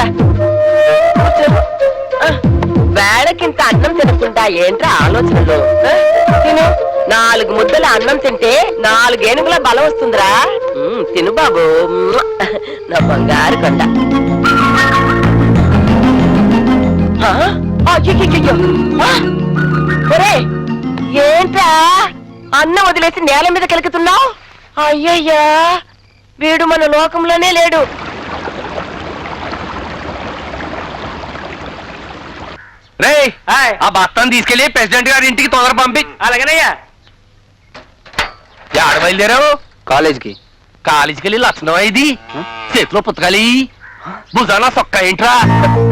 ఇందా వేళకింత అన్నం తినకుండా ఏంట్రా ఆలోచనలు? తిను. నాలుగు ముద్దల అన్నం తింటే నాలుగేనుగుల బలం వస్తుందిరా. తిను బాబు. నా బంగారు కొండ. ఆ, ఏంట్రా? అన్నం వదిలేసి నేల మీద కెలుకుతున్నావు? అయ్యయ్యా వీడు మన లోకంలోనే లేడు. రే ఆ బస్తాను తీసుకెళ్ళి ప్రెసిడెంట్ గారి ఇంటికి తొందర పంపి. అలాగేనయ్యా. ఆడ బయలుదేరావు? కాలేజ్కి. కాలేజీకి వెళ్ళి లక్షణం ఇది చేతిలో పుస్తకాలి. భుజాన సొక్క ఏంట్రా?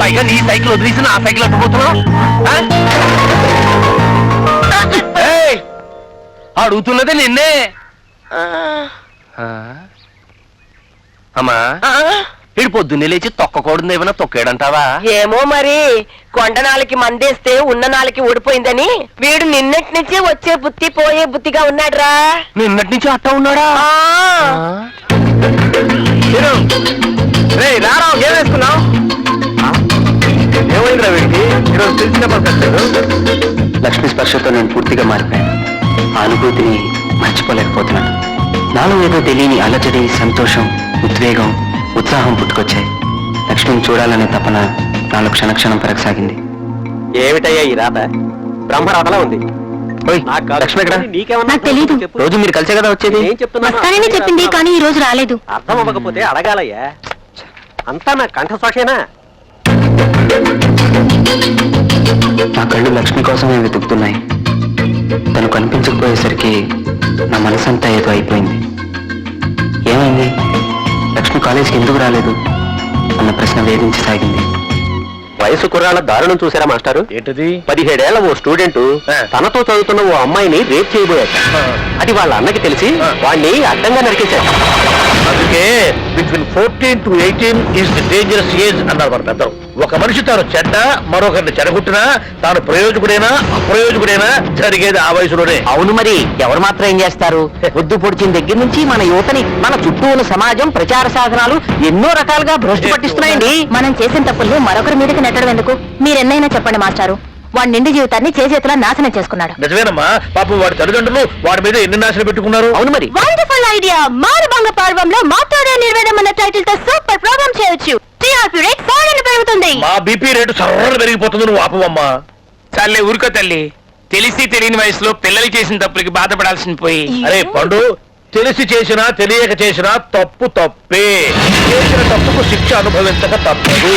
పైగా నీ సైకిల్ వదిలేసి నా సైకిల్ అట్టుకుపోతున్నావు అడుగుతున్నది నిన్నే. ఆ? అమ్మా. ఆ, ఇడు పొద్దున్నే లేచి తొక్కకూడదు ఏమైనా తొక్కాడంటావా? ఏమో మరి. కొండ నాలకి మందేస్తే ఉన్న నాలకి ఊడిపోయిందని వీడు నిన్నటి నుంచి వచ్చే బుత్తి పోయే బుత్తిగా ఉన్నాడురా. నిన్నటి నుంచి అట్ట ఉన్నాడా? ఆ, రే రారా ఏం వేసుకున్నావు ఏమైందిరా వీడికి? ఈరోజు తెలిసిన లక్ష్మి స్పర్శతో నేను పూర్తిగా మారిపోయాను. ఆ అనుభూతిని మర్చిపోలేకపోతున్నాను. నాలో ఏదో తెలియని అలజడి సంతోషం ఉద్వేగం ఉత్సాహం పుట్టుకొచ్చాయి. లక్ష్మిని చూడాలనే తపన నాలో క్షణక్షణం పెరగసాగింది. ఏమిటయ్యా ఈ రాత? బ్రహ్మరాతలా ఉంది. లక్ష్మి ఎక్కడ? నాకు తెలీదు. రోజు మీరు కలిసే కదా వచ్చేది? వస్తానని చెప్పింది కానీ ఈ రోజు రాలేదు. అర్థం అవ్వకపోతే అడగాలయ్యా. అంతా నా కంఠశోషేనా? నా కళ్ళు లక్ష్మి కోసమే వెతుకుతున్నాయి. తను కనిపించకపోయేసరికి నా మనసంతా ఏదో అయిపోయింది. ఏమైంది? లక్ష్మి కాలేజీకి ఎందుకు రాలేదు అన్న ప్రశ్న వేధించసాగింది వయసు కుర్రాళ్ళ దారుణం చూసారా మాస్టారు ఏంటిది పదిహేడేళ్ళ ఓ స్టూడెంట్. తనతో చదువుతున్న ఓ అమ్మాయిని రేప్ చేయబోయాట ఆ. అది వాళ్ళ అన్నకి తెలిసి. వాణ్ణి అడ్డంగా నరికేశాడు అందుకే between fourteen to eighteen is the dangerous age అన్నారు మన పెద్దలు. ఒక మనిషి తాను చెడ్డ మరొకరిని చెడగొట్టినా తాను ప్రయోజకుడైనా అప్రయోజకుడైనా జరిగేది ఆ వయసులోనే. అవును మరి ఎవరు మాత్రం ఏం చేస్తారు? వద్దు పొడిచిన దగ్గర నుంచి మన యువతని మన చుట్టూ ఉన్న సమాజం ప్రచార సాధనాలు ఎన్నో రకాలుగా భ్రష్టు పట్టిస్తున్నాయండి. మనం చేసిన తప్పులు మరొకరి మీదకి నెట్టడం ఎందుకు? మీరెన్నైనా చెప్పండి మాస్టారు. వాడి నిండు జీవితాన్ని చేసేతులా నాశనం చేసుకున్నాడు. నిజమేనమ్మా. పాపం వాడి తల్లిదండ్రులు వాడి మీద ఎన్ని నాశనం పెట్టుకున్నారు? అవును మరి. వండర్ఫుల్ ఐడియా మారుభంగ పర్వంలో మాతోనే నిర్వేదం అన్న టైటిల్తో సూపర్ ప్రోగ్రామ్ చేయొచ్చు. టీఆర్పీ రేట్ ఫోర్ పెరుగుతుంది. మా బీపీ రేటు సర్రలు పెరిగిపోతుంది నువ్వు ఆపవమ్మా. చాలే ఊరుకో తల్లి. తెలిసి తెలియని వయసులో పిల్లలు చేసిన తప్పులకి బాధపడాల్సిన పోయి. అరే పండు తెలిసి చేసినా తెలియక చేసినా తప్పు తప్పే. చేసిన తప్పుకు శిక్ష అనుభవించక తప్పదు.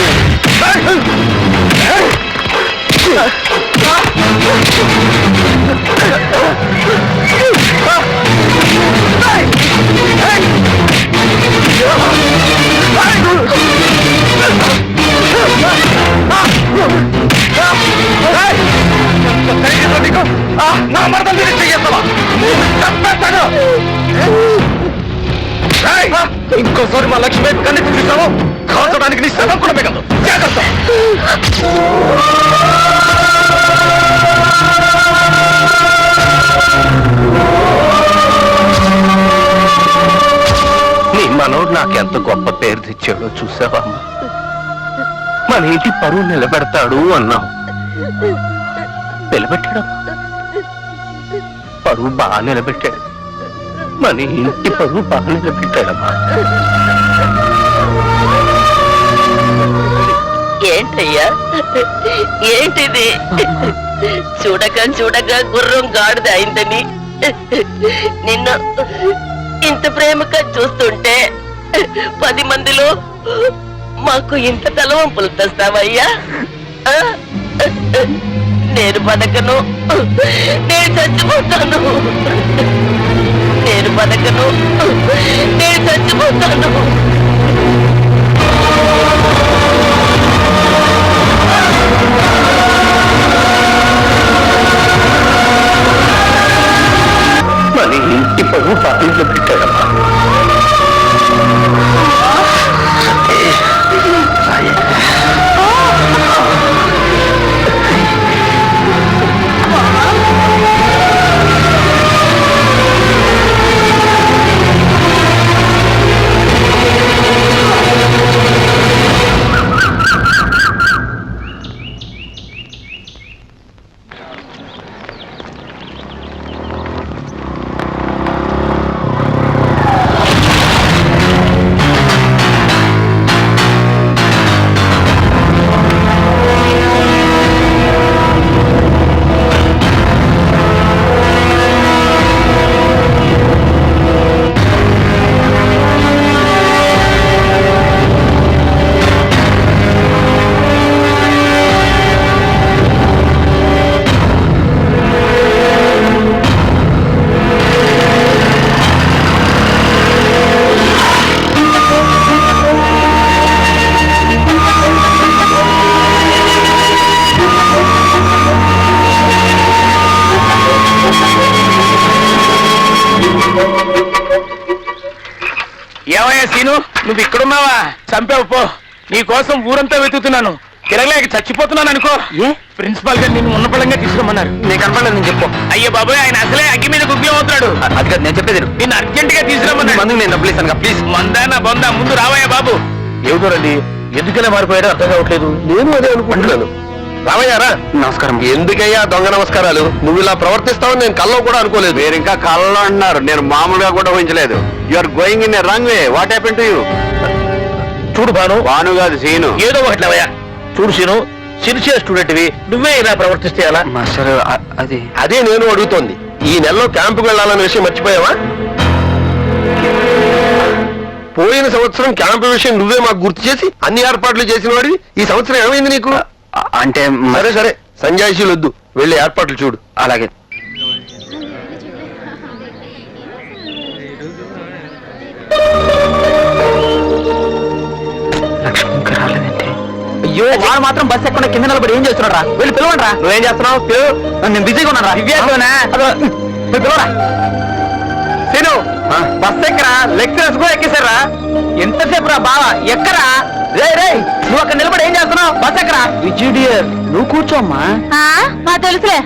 నా మరదలు తిరిగి చెయ్యొస్తావా? చంపేస్తాను. ఇంకోసారి మా లక్ష్మీ వైపు కన్ను చూపిస్తావు కాల్చడానికి నీ శవం కూడా మీకు జాగ్రత్త మనోడు నాకెంత గొప్ప పేరు తెచ్చాడో చూసావమ్మా మన ఇంటి పరువు నిలబెడతాడు అన్నావు. నిలబెట్టాడు? పరువు బాగా నిలబెట్టాడు. మన ఇంటి పరువు బాగా నిలబెట్టాడమ్మా ఏంటయ్యా? ఏంటిది? చూడక చూడక గుర్రం గాడిద అయిందని. నిన్ను ఇంత ప్రేమగా చూస్తుంటే పది మందిలో మాకు ఇంత తలవంపులు తెస్తావయ్యా? నేను బతకను. నేను చచ్చిపోతాను. నేను బతకను. నేను చచ్చిపోతాను. నువ్వు ఇక్కడున్నావా? చంపావు పో. నీ కోసం ఊరంతా వెతుకుతున్నాను. తిరగలేక చచ్చిపోతున్నాను అనుకో. ఏ? ప్రిన్సిపాల్ గారు నిన్ను ఉన్నపళంగా తీసుకురమ్మన్నారు. నీకు కనపడలేదు నేను చెప్పు. అయ్యో బాబాయ్ ఆయన అసలే అగ్గి మీద గుగ్గి అవుతున్నాడు అది కాదు నేను చెప్పేది విను. నిన్ను అర్జెంట్గా తీసుకురమ్మన్నాడు మందుకు నేను డబ్బులు ఇస్తాను ప్లీజ్. మందాన బొంద ముందు రావయ్యా బాబు. ఏమిటోరండి ఎందుకలా మారిపోయాడో అర్థం కావట్లేదు. నేను అదే అనుకుంటున్నాను. రావయ్యారా నమస్కారం. ఎందుకయ్యా దొంగ నమస్కారాలు? నువ్వు ఇలా ప్రవర్తిస్తావని నేను కల్లో కూడా అనుకోలేదు. మీరు ఇంకా కళ్ళలో అంటున్నారు నేను మామూలుగా కూడా ఊహించలేదు. You are going in wrong way what happen to you చూడు భాను. భాను కాదు సీను. ఏదో ఒకటి లేవయ్యా చూడు సీను. సిన్సియర్ స్టూడెంట్వి. నువ్వే ఇలా ప్రవర్తిస్తే ఎలా? మాస్టర్ అది. అదే నేను అడుగుతోంది. ఈ నెలలో క్యాంపుకి వెళ్ళాలన్న విషయం మర్చిపోయావా? పోయిన సంవత్సరం క్యాంపు విషయం నువ్వే మాకు గుర్తు చేసి అన్ని ఏర్పాట్లు చేసిన వాడివి. ఈ సంవత్సరం ఏమైంది నీకు? అంటే సరే సరే. సంజాయిషీలు వద్దు వెళ్ళి ఏర్పాట్లు చూడు. అలాగే. అయ్యో వాడు మాత్రం బస్ ఎక్కడ కింద నిలబడి ఏం చేస్తున్నాడు రా వెళ్ళి పిలవండి రా. నువ్వేం చేస్తున్నావు? పిలువు నేను బిజీగా ఉన్నాను రా దివ్యాసోనా పిలవరా సీను బస్ ఎక్కరా? లెక్చరర్స్ కూడా ఎక్కేశారా? ఎంతసేపు రా బావా? ఎక్కరా? రే రే నువ్వు అక్కడ నిలబడి ఏం చేస్తున్నావు? బస్ ఎక్కరా? విజుడియర్ నువ్వు కూర్చోమ్మా ఆ, మా తెలుసులే.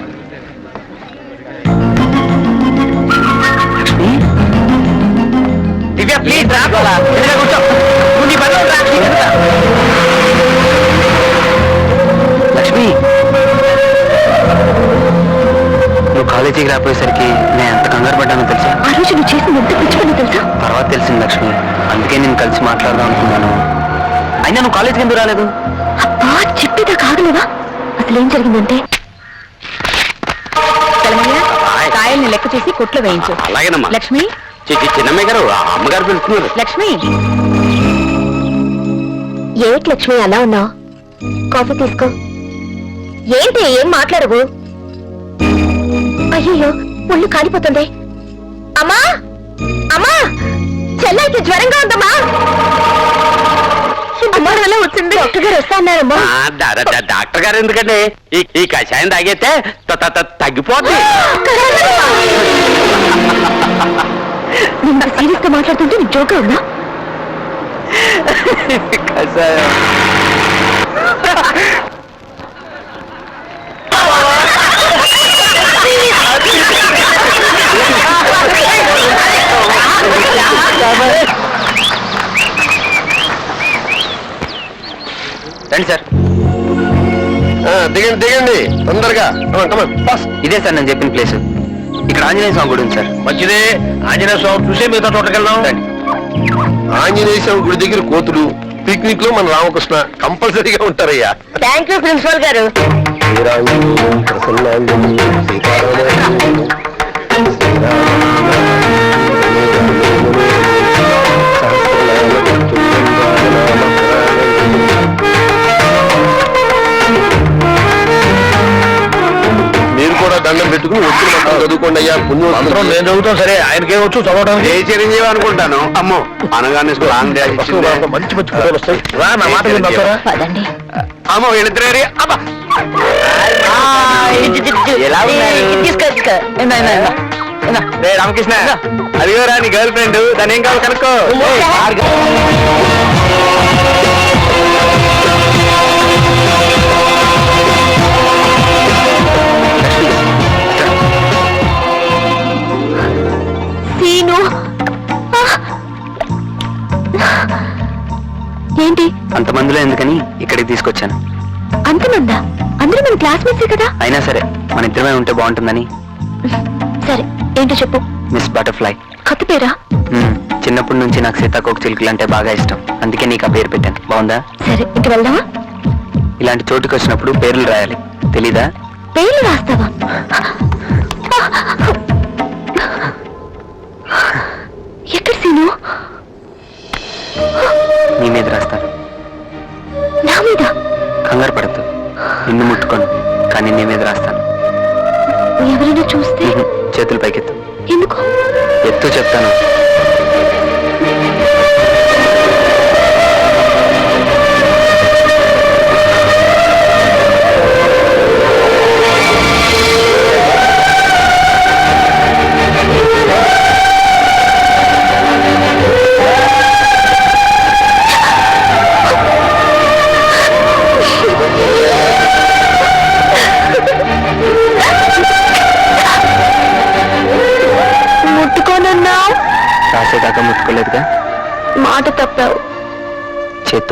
దివ్య ప్లీజ్ రా కూర్చో. నువ్వు నీ రా ఎదురుగా. లక్ష్మి నువ్వు కాలేజీకి రాపోయేసరికి నేను ఎంత కంగారు పడ్డానో తెలుసా? ఆ రోజు నువ్వు చేసిన ఎంత పిచ్చిపని తెలుసా? తర్వాత తెలిసింది లక్ష్మి. అందుకే నేను కలిసి మాట్లాడదాం అనుకున్నాను. అయినా నువ్వు కాలేజీకి ఎందుకు రాలేదు? అబ్బా చెప్పేదా కాగలేవా అసలు ఏం జరిగిందంటే? కాయల్ని లెక్క చేసి కొట్లో వేయించు. అలాగేనమ్మా. లక్ష్మి? చి- చి- చిన్నమ్మాయి గారు ఆ అమ్మగారు పిలుస్తున్నారు. లక్ష్మి? ఏమిటి లక్ష్మి అలా ఉన్నావు? కాఫీ తీసుకో. ఏంటి ఏం మాట్లాడవు? అయ్యో ఒళ్ళు కాలిపోతుంది. అమ్మా! అమ్మా! చెల్లైతే జ్వరంగా ఉందమ్మా! వచ్చింది? డాక్టర్ గారు వస్తా అన్నారమ్మా. డాక్టర్ గారు ఎందుకండి? ఈ కషాయం తాగితే తగ్గిపోద్ది. నిన్న సీరియస్గా మాట్లాడుతుంటే నీకు జోగా ఉందా? రండి సార్. దిగండి దిగండి. తొందరగా. బస్. ఇదే సార్ నేను చెప్పిన ప్లేస్ ఇక్కడ ఆంజనేయ స్వామి గుడి ఉంది సార్. మంచిదే ఆంజనేయ స్వామి చూసే మిగతా తోటకి వెళ్దాం రండి. ఆంజనేయ స్వామి గుడి దగ్గర కోతులు పిక్నిక్లో మన రామకృష్ణ కంపల్సరీగా ఉంటారయ్యా. థ్యాంక్ యూ ప్రిన్సిపల్ గారు. శ్రీరాముడు, సీతారాముడు, మంత్రం నేను చదువుతాం సరే ఆయనకేం వచ్చు చదవడానికి ఏ చిరంజీవి అనుకుంటాను? అమ్మో అనగానే లాంగ్ డాష్ ఇచ్చిందే. మంచి మంచి ఫోటోలు వస్తాయి. రా నా మాట విని వస్తారా? పదండి. అమ్మో వీళ్ళిద్దరే అబ్బా. ఎలా. రే రామకృష్ణ. అదిగో రా నీ గర్ల్ ఫ్రెండ్. దాని ఏం కావాలి కనుక్కో. అంతమందిలో ఎందుకని ఇక్కడికి తీసుకొచ్చాను. అంతమందా అందరూ మన క్లాస్మేట్సే కదా? అయినా సరే మన ఇద్దరమే ఉంటే బాగుంటుందని. సరే ఏంటో చెప్పు. Miss butterfly. కొత్త పేరా. చిన్నప్పటి నుంచి నాకు సీతాకోక చిలుకలు అంటే బాగా ఇష్టం. అందుకే నీకు ఆ పేరు పెట్టాను. బాగుందా? సరే ఇంక వెళ్దామా? ఇలాంటి చోటుకి వచ్చినప్పుడు పేర్లు రాయాలి. తెలీదా? పేర్లు రాస్తావా? ఎక్కడ సీను? నీ మీద రాస్తాను. కంగారు పడద్దు. నిన్ను ముట్టుకోను కానీ నీ మీద రాస్తాను. ఎవరైనా చూస్తే. చేతులు పైకెత్తు. ఎందుకు? ఎత్తు చెప్తాను.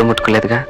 ముట్టుకోలేదుగా?